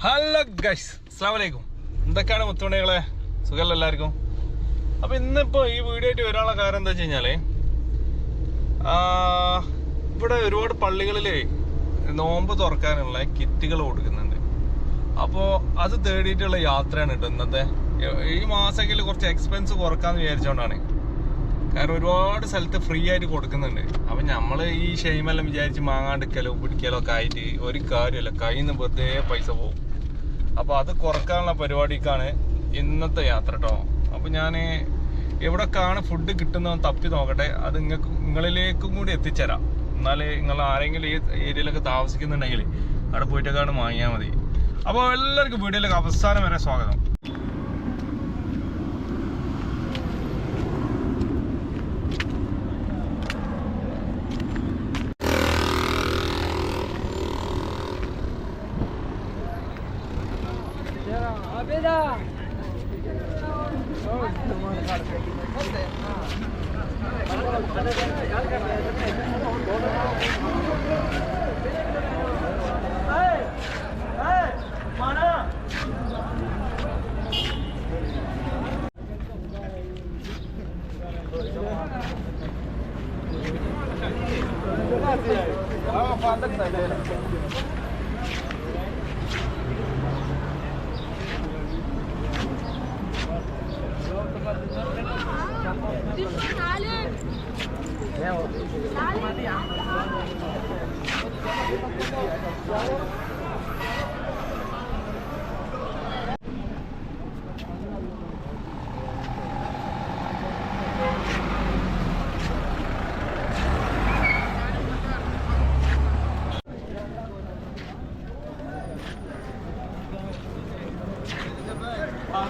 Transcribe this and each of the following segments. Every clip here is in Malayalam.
ഹലോ ഗൈസ് അസ്ലാമലൈക്കും എന്തൊക്കെയാണ് മുത്തുമണികളെ? സുഖമല്ല എല്ലാവർക്കും? അപ്പൊ ഇന്നിപ്പോ ഈ വീഡിയോ ആയിട്ട് വരാനുള്ള കാരണം എന്താ വെച്ച് കഴിഞ്ഞാൽ ആ, ഇവിടെ ഒരുപാട് പള്ളികളിലെ നോമ്പ് തുറക്കാനുള്ള കിറ്റുകൾ കൊടുക്കുന്നുണ്ട്. അപ്പോ അത് തേടിയിട്ടുള്ള യാത്രയാണ് കേട്ടോ ഇന്നത്തെ. ഈ മാസമെങ്കിലും കുറച്ച് എക്സ്പെൻസ് കുറക്കാന്ന് വിചാരിച്ചോണ്ടാണ്. കാരണം ഒരുപാട് സ്ഥലത്ത് ഫ്രീ ആയിട്ട് കൊടുക്കുന്നുണ്ട്. അപ്പൊ നമ്മൾ ഈ ഷെയ്മെല്ലാം വിചാരിച്ച് മാങ്ങാണ്ടിക്കലോ പിടിക്കലോ ഒക്കെ ആയിട്ട് ഒരു കാര്യമല്ല കയ്യിൽ നിന്ന് വെറുതെ പൈസ പോകും അപ്പൊ അത് കുറക്കാനുള്ള പരിപാടിക്കാണ് ഇന്നത്തെ യാത്ര കേട്ടോ. അപ്പൊ ഞാൻ എവിടൊക്കെയാണ് ഫുഡ് കിട്ടുന്നതെന്ന് തപ്പി നോക്കട്ടെ. അത് നിങ്ങൾക്ക് നിങ്ങളിലേക്കും കൂടി എത്തിച്ചേരാം. എന്നാലേ നിങ്ങൾ ആരെങ്കിലും ഈ ഏരിയയിലൊക്കെ താമസിക്കുന്നുണ്ടെങ്കിൽ അവിടെ പോയിട്ടൊക്കെയാണ് വാങ്ങിയാൽ മതി. അപ്പോൾ എല്ലാവർക്കും വീഡിയോയിലേക്ക് അവസാനം വരെ സ്വാഗതം. നാല്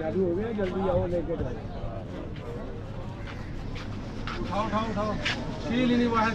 चालू हो गया जल्दी आओ लेके जाओ उठाओ उठाओ उठाओ छील नहीं बाहर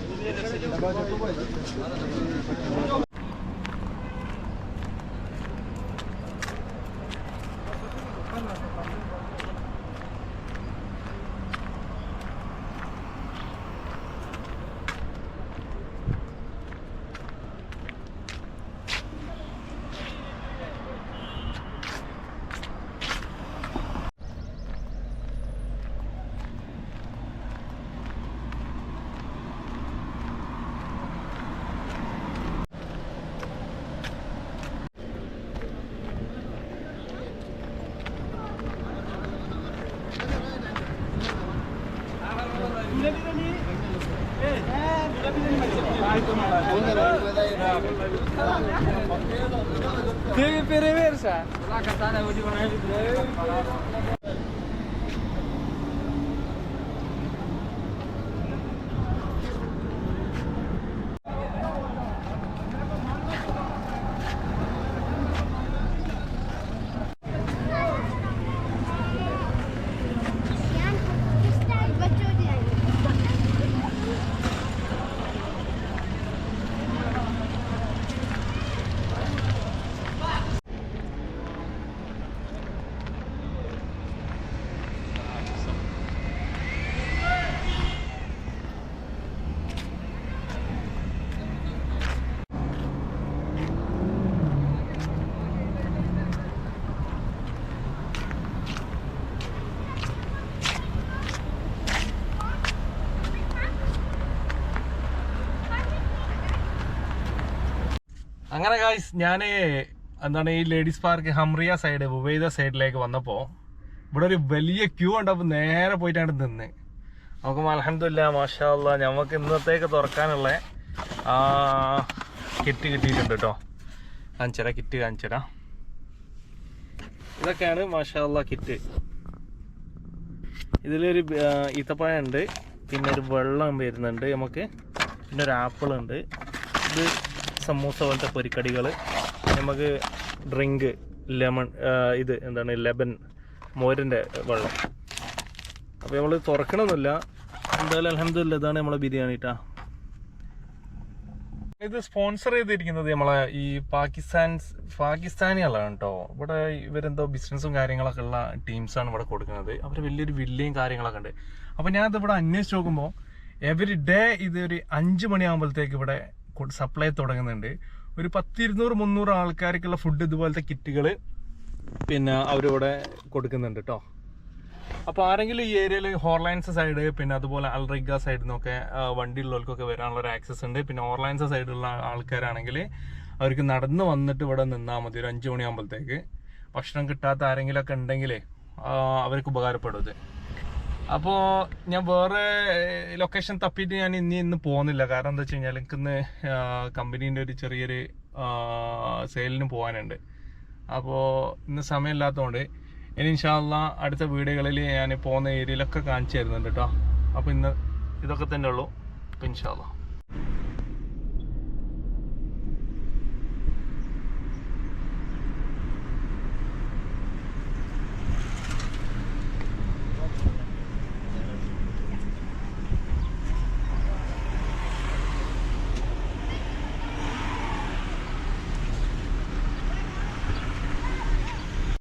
Tiene pereversa. La അങ്ങനെ ഗായ്സ് ഞാൻ എന്താണ് ഈ ലേഡീസ് പാർക്ക് ഹംറിയ സൈഡ് ഉബൈദ സൈഡിലേക്ക് വന്നപ്പോൾ ഇവിടെ ഒരു വലിയ ക്യൂ ഉണ്ടപ്പോൾ നേരെ പോയിട്ടാണ് നിന്ന്. നമുക്ക് അലഹമില്ല മാഷാല്ല നമുക്ക് ഇന്നത്തേക്ക് തുറക്കാനുള്ള കിറ്റ് കിട്ടിയിട്ടുണ്ട് കേട്ടോ കാണിച്ചരാ കിറ്റ് കാണിച്ചരാ ഇതൊക്കെയാണ് മാഷാല്ല കിറ്റ് ഇതിലൊരു ഈത്തപ്പഴം ഉണ്ട്. പിന്നെ ഒരു വെള്ളം വരുന്നുണ്ട്. നമുക്ക് പിന്നെ ഒരു ആപ്പിൾ ഉണ്ട് ഇത് സമൂസ പോലത്തെ പൊരിക്കടികൾ നമുക്ക് ഡ്രിങ്ക് ലെമൺ ഇത് എന്താണ് ലെബൻ മോരിന്റെ വെള്ളം. അപ്പോൾ നമ്മൾ തുറക്കണമെന്നില്ല എന്തായാലും അലഹമില്ല ഇതാണ് നമ്മളെ ബിരിയാണി കേട്ടാ ഇത് സ്പോൺസർ ചെയ്തിരിക്കുന്നത് നമ്മളെ ഈ പാകിസ്ഥാൻ പാകിസ്ഥാനികളാണ് കേട്ടോ ഇവിടെ ഇവരെന്തോ ബിസിനസ്സും കാര്യങ്ങളൊക്കെ ഉള്ള ടീംസാണ് ഇവിടെ കൊടുക്കുന്നത്. അവർ വലിയൊരു വില്ലയും കാര്യങ്ങളൊക്കെ ഉണ്ട്. അപ്പോൾ ഞാൻ ഇത് ഇവിടെ അന്വേഷിച്ച് നോക്കുമ്പോൾ എവറി ഡേ ഇത് ഒരു അഞ്ച് മണിയാകുമ്പോഴത്തേക്ക് ഇവിടെ സപ്ലൈ തുടങ്ങുന്നുണ്ട്. ഒരു പത്തിരുന്നൂറ് മുന്നൂറ് ആൾക്കാർക്കുള്ള ഫുഡ് ഇതുപോലത്തെ കിറ്റുകൾ പിന്നെ അവരിവിടെ കൊടുക്കുന്നുണ്ട് കേട്ടോ അപ്പോൾ ആരെങ്കിലും ഈ ഏരിയയിൽ ഹോർലൈൻസ് സൈഡ് പിന്നെ അതുപോലെ അൽറിഗ സൈഡിൽ നിന്നൊക്കെ വണ്ടി വണ്ടിയുള്ളവർക്കൊക്കെ വരാനുള്ള ഒരു ആക്സസ് ഉണ്ട്. പിന്നെ ഹോർലൈൻസ് സൈഡിലുള്ള ആൾക്കാരാണെങ്കിൽ അവർക്ക് നടന്ന് വന്നിട്ട് ഇവിടെ നിന്നാൽ മതി ഒരു അഞ്ച് മണിയാകുമ്പോഴത്തേക്ക് ഭക്ഷണം കിട്ടാത്ത ആരെങ്കിലുമൊക്കെ ഉണ്ടെങ്കിലേ അവർക്ക് ഉപകാരപ്പെടും അപ്പോൾ ഞാൻ വേറെ ലൊക്കേഷൻ തപ്പിയിട്ട് ഞാൻ ഇനി ഇന്ന് പോകുന്നില്ല. കാരണം എന്താ വെച്ച് കഴിഞ്ഞാൽ എനിക്കിന്ന് കമ്പനീന്റെ ഒരു ചെറിയൊരു സെയിലിന് പോകാനുണ്ട് അപ്പോ ഇന്ന് സമയമില്ലാത്തതുകൊണ്ട് ഇനി ഇൻഷാല്ല അടുത്ത വീടുകളിൽ ഞാൻ പോകുന്ന ഏരിയയിലൊക്കെ കാണിച്ചു തരുന്നുണ്ട് കേട്ടോ അപ്പോൾ ഇന്ന് ഇതൊക്കെ തന്നെ ഉള്ളൂ. അപ്പോൾ ഇൻഷാല്ല